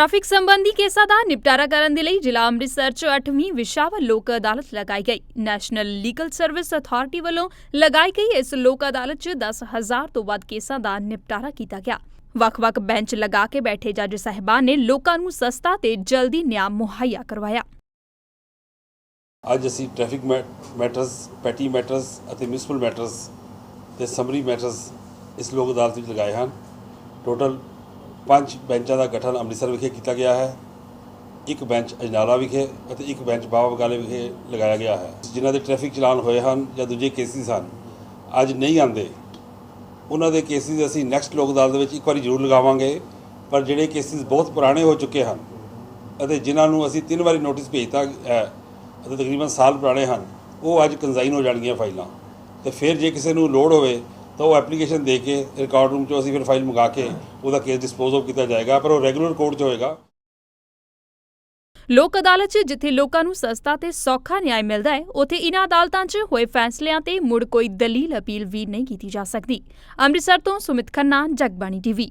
Traffic ਸੰਬੰਧੀ ਕੇਸਾਂ ਦਾ ਨਿਪਟਾਰਾ ਕਰਨ ਦੇ ਲਈ ਜ਼ਿਲ੍ਹਾ ਅੰਮ੍ਰਿਤਸਰ 'ਚ 8ਵੀਂ ਵਿਸ਼ਾਲ ਲੋਕ ਅਦਾਲਤ ਲਗਾਈ ਗਈ। ਨੈਸ਼ਨਲ ਲੀਗਲ ਸਰਵਿਸ ਅਥਾਰਟੀ ਵੱਲੋਂ ਲਗਾਈ ਗਈ ਇਸ ਲੋਕ ਅਦਾਲਤ 'ਚ 10000 ਤੋਂ ਵੱਧ ਕੇਸਾਂ ਦਾ ਨਿਪਟਾਰਾ ਕੀਤਾ ਗਿਆ। ਵੱਖ-ਵੱਖ ਬੈਂਚ ਲਗਾ ਕੇ ਬੈਠੇ ਜੱਜ ਸਾਹਿਬਾਨ ਨੇ ਲੋਕਾਂ ਨੂੰ ਸਸਤਾ ਤੇ ਜਲਦੀ ਨਿਆਂ ਮੁਹੱਈਆ ਕਰਵਾਇਆ। ਅੱਜ ਅਸੀਂ ਟ੍ਰੈਫਿਕ ਮੈ- ਮੈਟਰਸ ਪੈਟੀ ਮੈਟਰਸ ਅਤੇ ਮਿਊਨਿਸਪਲ ਮੈਟਰਸ ਤੇ ਸਮਰੀ ਮੈਟਰਸ ਇਸ ਲੋਕ ਅਦਾਲਤ ਵਿੱਚ ਲਗਾਏ ਹਨ। ਟੋਟਲ ਪੰਜ ਬੈਂਚਾਂ ਦਾ ਗਠਨ ਅੰਮ੍ਰਿਤਸਰ ਵਿਖੇ ਕੀਤਾ ਗਿਆ ਹੈ। ਇੱਕ ਬੈਂਚ ਅਜਨਾਲਾ ਵਿਖੇ ਅਤੇ ਇੱਕ ਬੈਂਚ ਬਾਬਾ ਬਕਾਲੇ ਵਿਖੇ ਲਗਾਇਆ ਗਿਆ ਹੈ। ਜਿਨ੍ਹਾਂ ਦੇ ਟ੍ਰੈਫਿਕ ਚਲਾਨ ਹੋਏ ਹਨ ਜਾਂ ਦੂਜੇ ਕੇਸਿਸ ਹਨ ਅੱਜ ਨਹੀਂ ਆਉਂਦੇ। ਉਹਨਾਂ ਦੇ ਕੇਸਿਸ ਅਸੀਂ ਨੈਕਸਟ ਲੋਕ ਅਦਾਲਤ ਵਿੱਚ ਇੱਕ ਵਾਰੀ ਜ਼ਰੂਰ ਲਗਾਵਾਂਗੇ, ਪਰ ਜਿਹੜੇ ਕੇਸਿਸ ਬਹੁਤ ਪੁਰਾਣੇ ਹੋ ਚੁੱਕੇ ਹਨ ਅਤੇ ਜਿਨ੍ਹਾਂ ਨੂੰ ਅਸੀਂ ਤਿੰਨ ਵਾਰੀ ਨੋਟਿਸ ਭੇਜਤਾ ਹੈ ਅਤੇ ਤਕਰੀਬਨ ਸਾਲ ਪੁਰਾਣੇ ਹਨ, ਉਹ ਅੱਜ ਕੰਜ਼ਾਈਨ ਹੋ ਜਾਣਗੀਆਂ ਫਾਈਲਾਂ। ਤੇ ਫਿਰ ਜੇ ਕਿਸੇ ਨੂੰ ਲੋੜ ਹੋਵੇ ਤਾਂ ਉਹ ਐਪਲੀਕੇਸ਼ਨ ਦੇ ਕੇ ਰਿਕਾਰਡ ਰੂਮ 'ਚੋਂ ਅਸੀਂ ਫਿਰ ਫਾਈਲ ਮੰਗਾ ਕੇ ਉਹਦਾ ਕੇਸ ਡਿਸਪੋਜ਼ ਆਫ ਕੀਤਾ ਜਾਏਗਾ, ਪਰ ਉਹ ਰੈਗੂਲਰ ਕੋਰਟ 'ਚ ਹੋਏਗਾ। ਲੋਕ ਅਦਾਲਤ 'ਚ, ਜਿੱਥੇ ਲੋਕਾਂ ਨੂੰ ਸਸਤਾ ਤੇ ਸੌਖਾ ਨਿਆਂ ਮਿਲਦਾ ਹੈ, ਉੱਥੇ ਇਨ੍ਹਾਂ ਅਦਾਲਤਾਂ 'ਚ ਹੋਏ ਫੈਸਲਿਆਂ ਤੇ ਮੁੜ ਕੋਈ ਦਲੀਲ ਅਪੀਲ ਵੀ ਨਹੀਂ ਕੀਤੀ ਜਾ ਸਕਦੀ। ਅੰਮ੍ਰਿਤਸਰ ਤੋਂ ਸੁਮਿਤ ਖੰਨਾ, ਜਗਬਾਣੀ ਟੀਵੀ।